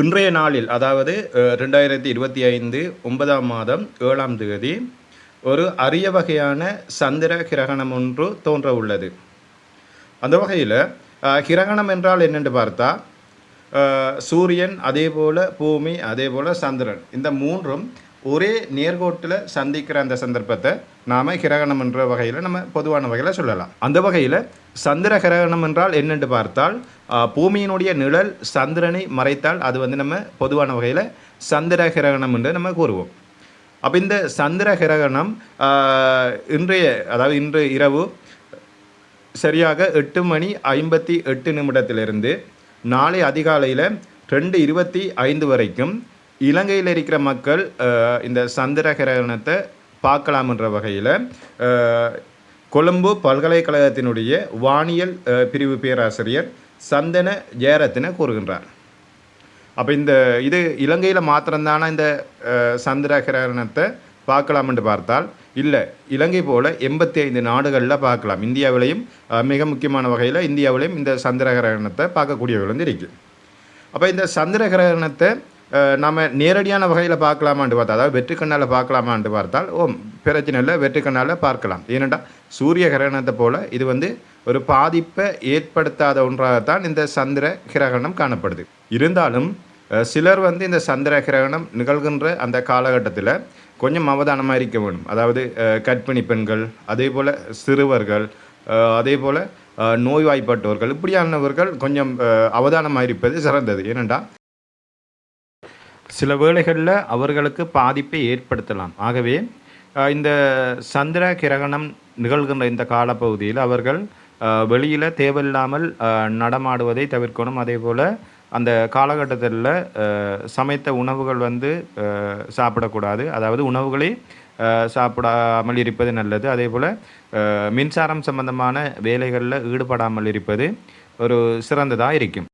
இன்றைய நாளில் அதாவது ரெண்டாயிரத்தி இருபத்தி ஐந்து ஒன்பதாம் மாதம் ஏழாம் தேதி ஒரு அரிய வகையான சந்திர கிரகணம் ஒன்று தோன்ற உள்ளது. அந்த வகையில் கிரகணம் என்றால் என்னென்று பார்த்தா சூரியன் அதே போல் பூமி அதே போல் சந்திரன். இந்த மூன்றும் ஒரே நேர்கோட்டில் சந்திக்கிற அந்த சந்தர்ப்பத்தை நாம் கிரகணம் என்ற வகையில் நம்ம பொதுவான வகையில் சொல்லலாம். அந்த வகையில் சந்திர கிரகணம் என்றால் என்னென்று பார்த்தால் பூமியினுடைய நிழல் சந்திரனை மறைத்தால் அது வந்து நம்ம பொதுவான வகையில் சந்திர கிரகணம் என்று நம்ம கூறுவோம். அப்போ இந்த சந்திர கிரகணம் இன்றைய அதாவது இன்று இரவு சரியாக எட்டு மணி ஐம்பத்தி எட்டு நிமிடத்திலிருந்து நாளை அதிகாலையில் ரெண்டு இருபத்தி ஐந்து வரைக்கும் இலங்கையில் இருக்கிற மக்கள் இந்த சந்திர கிரகணத்தை பார்க்கலாம்ன்ற வகையில் கொழும்பு பல்கலைக்கழகத்தினுடைய வானியல் பிரிவு பேராசிரியர் சந்தன ஜெயரத்தின கூறுகின்றார். அப்போ இந்த இது இலங்கையில் மாத்திரம்தானா இந்த சந்திர கிரகணத்தை பார்க்கலாம் என்று பார்த்தால் இல்லை இலங்கை போல் எண்பத்தி ஐந்து நாடுகளில் பார்க்கலாம். இந்தியாவிலையும் மிக முக்கியமான வகையில் இந்தியாவிலையும் இந்த சந்திர கிரகணத்தை பார்க்கக்கூடியவர்கள் வந்து இருக்குது அப்போ இந்த சந்திர கிரகணத்தை நம்ம நேரடியான வகையில் பார்க்கலாமான்னு பார்த்தா அதாவது வெற்றி கண்ணால் பார்க்கலாமான்னு பார்த்தால் ஓ பிரச்சனை இல்லை வெற்றி கண்ணால் பார்க்கலாம். ஏனென்றால் சூரிய கிரகணத்தை போல் இது வந்து ஒரு பாதிப்பை ஏற்படுத்தாத ஒன்றாகத்தான் இந்த சந்திர கிரகணம் காணப்படுது. இருந்தாலும் சிலர் வந்து இந்த சந்திர கிரகணம் நிகழ்கின்ற அந்த காலகட்டத்தில் கொஞ்சம் அவதானமாக இருக்க வேணும் அதாவது கற்பிணி கர்ப்பிணி பெண்கள் அதே போல் சிறுவர்கள் அதே போல் நோய்வாய்ப்பட்டவர்கள் இப்படியானவர்கள் கொஞ்சம் அவதானமாக இருப்பது சிறந்தது. ஏனென்றால் சில வேளைகளில் அவர்களுக்கு பாதிப்பை ஏற்படுத்தலாம். ஆகவே இந்த சந்திர கிரகணம் நிகழ்கின்ற இந்த காலப்பகுதியில் அவர்கள் வெளியில் தேவையில்லாமல் நடமாடுவதை தவிர்க்கணும். அதே போல் அந்த காலகட்டத்தில் சமைத்த உணவுகள் வந்து சாப்பிடக்கூடாது. அதாவது உணவுகளை சாப்பிடாமல் இருப்பது நல்லது. அதே போல் மின்சாரம் சம்பந்தமான வேலைகளில் ஈடுபடாமல் இருப்பது ஒரு சிறந்ததாக இருக்கும்.